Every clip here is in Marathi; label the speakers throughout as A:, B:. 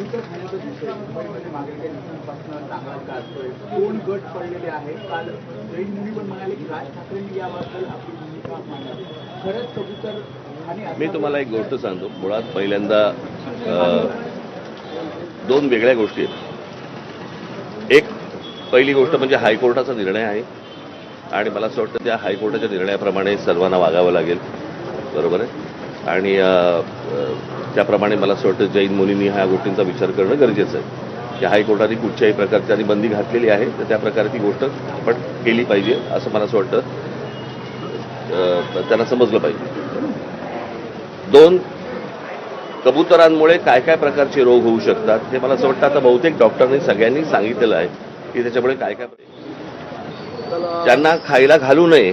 A: आधीच्या खाण्याचा विषय मुंबईमध्ये मागील काही दिवसांपासून चांगला गाजतोय दोन गट पडलेले आहे. काल जैन मुनी पण म्हणाले की राज ठाकरेंनी याबद्दल आपली भूमिका मांडली खरंच कबूतर
B: मी तुम्हाला एक गोष्ट सांगतो. मुळात पहिल्यांदा दोन वेगळ्या गोष्टी आहेत. एक पहिली गोष्ट म्हणजे हायकोर्टाचा निर्णय आहे. आणि मला असं वाटतं त्या हायकोर्टाच्या निर्णयाप्रमाणे सर्वांना वागावं लागेल. बरोबर आहे? आणि त्याप्रमाणे मला असं वाटतं जैन मुनींनी ह्या गोष्टींचा विचार करणं गरजेचं आहे. की हायकोर्टाने कुठच्याही प्रकारची त्यांनी बंदी घातलेली आहे तर त्या प्रकारे ती गोष्ट आपण केली पाहिजे असं मला असं वाटतं. त्यांना समजलं पाहिजे. दोन कबुतरांमुळे काय काय प्रकारचे रोग होऊ शकतात हे मला असं वाटतं आता बहुतेक डॉक्टरांनी सगळ्यांनी सांगितलेलं आहे की त्याच्यामुळे काय काय त्यांना खायला घालू नये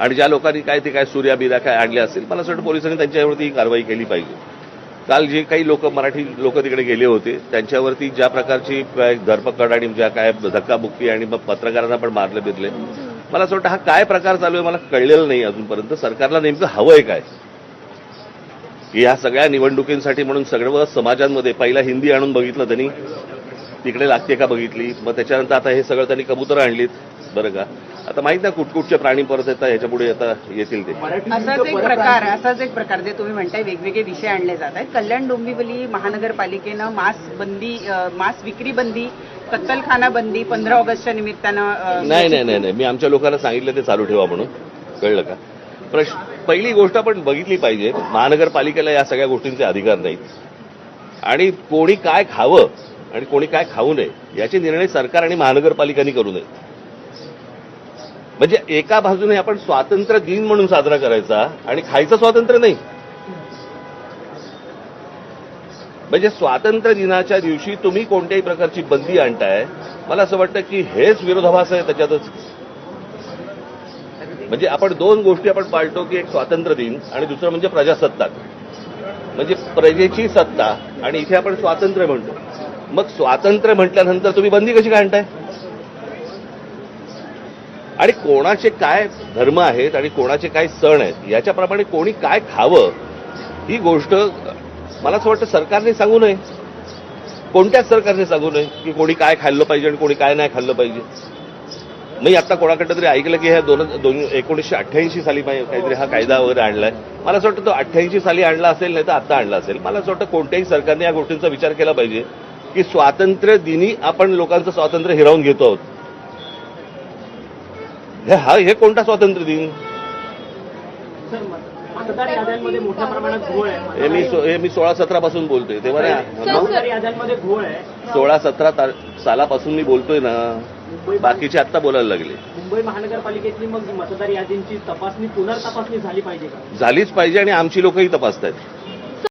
B: आणि ज्या लोकांनी काय ते काय सूर्या बिर्या काय आणले असतील मला असं वाटतं पोलिसांनी त्यांच्यावरती ही कारवाई केली पाहिजे. काल जे काही लोक मराठी लोक तिकडे गेले होते त्यांच्यावरती ज्या प्रकारची काय धरपकड आणि ज्या काय धक्काबुक्की आणि मग पत्रकारांना पण मारले बिरले. मला असं वाटतं हा काय प्रकार चालू आहे मला कळलेलं नाही अजूनपर्यंत. सरकारला नेमकं हवंय काय? की या सगळ्या निवडणुकींसाठी म्हणून सगळं समाजांमध्ये पहिला हिंदी आणून बघितलं त्यांनी तिकडे लागते का बघितली? मग त्याच्यानंतर आता हे सगळं त्यांनी कबुतरं आणलीत. बरं का? आता माहीत नाही कुठकुठचे प्राणी परत येतात ह्याच्या पुढे आता येतील ते.
C: असाच एक प्रकार असाच एक प्रकार जे तुम्ही म्हणताय वेगवेगळे विषय आणले जात आहेत. कल्याण डोंबिवली महानगरपालिकेनं मास बंदी मास विक्री बंदी कत्तलखाना बंदी पंधरा ऑगस्टच्या निमित्तानं
B: नाही नाही नाही नाही. मी आमच्या लोकांना सांगितलं ते चालू ठेवा म्हणून. कळलं का? प्रश्न पहिली गोष्ट आपण बघितली पाहिजे महानगरपालिकेला या सगळ्या गोष्टींचे अधिकार नाहीत. आणि कोणी काय खावं आणि कोणी काय खाऊ नये याचे निर्णय सरकार आणि महानगरपालिकांनी करू नये म्हणजे एका बाजूने आपण स्वातंत्र्य दिन म्हणून साजरा करायचा आणि खायचं स्वातंत्र्य नाही. म्हणजे स्वातंत्र्य दिनाच्या दिवशी तुम्ही कोणत्याही प्रकारची बंदी आणताय मला असं वाटतं की हेच विरोधाभास आहे त्याच्यातच. म्हणजे आपण दोन गोष्टी आपण पाळतो की एक स्वातंत्र्य दिन आणि दुसरं म्हणजे प्रजासत्ताक. म्हणजे प्रजेची सत्ता आणि इथे आपण स्वातंत्र्य म्हणतो. मग स्वातंत्र्य म्हटल्यानंतर तुम्ही बंदी कशी काय आणताय? आणि कोणाचे काय धर्म आहेत आणि कोणाचे काय सण आहेत याच्याप्रमाणे कोणी काय खावं ही गोष्ट मला असं वाटतं सरकारने सांगू नये. कोणत्याच सरकारने सांगू नये की कोणी काय खाल्लं पाहिजे आणि कोणी काय नाही खाल्लं पाहिजे. मी आता कोणाकडं तरी ऐकलं की ह्या दोन दोन एकोणीसशे अठ्ठ्याऐंशी साली काहीतरी हा कायदा वगैरे आणलाय. मला असं वाटतं तो अठ्ठ्याऐंशी साली आणला असेल नाही तर आता आणला असेल. मला असं वाटतं कोणत्याही सरकारने या गोष्टींचा विचार केला पाहिजे की स्वातंत्र्य दिनी आपण लोकांचं स्वातंत्र्य हिरावून घेतो आहोत. हे हा हे कोणता स्वातंत्र्य दिन? हे मी सो- हे मी सोळा सतरा पासून बोलतोय तेव्हा नाही सोळा सतरा सालापासून मी बोलतोय ना बाकीचे आत्ता बोलायला लागले.
D: मुंबई महानगरपालिकेतली मग मतदार यादींची तपासणी पुनर्तपासणी झाली पाहिजे का?
B: झालीच पाहिजे आणि आमची लोकही तपासतायत.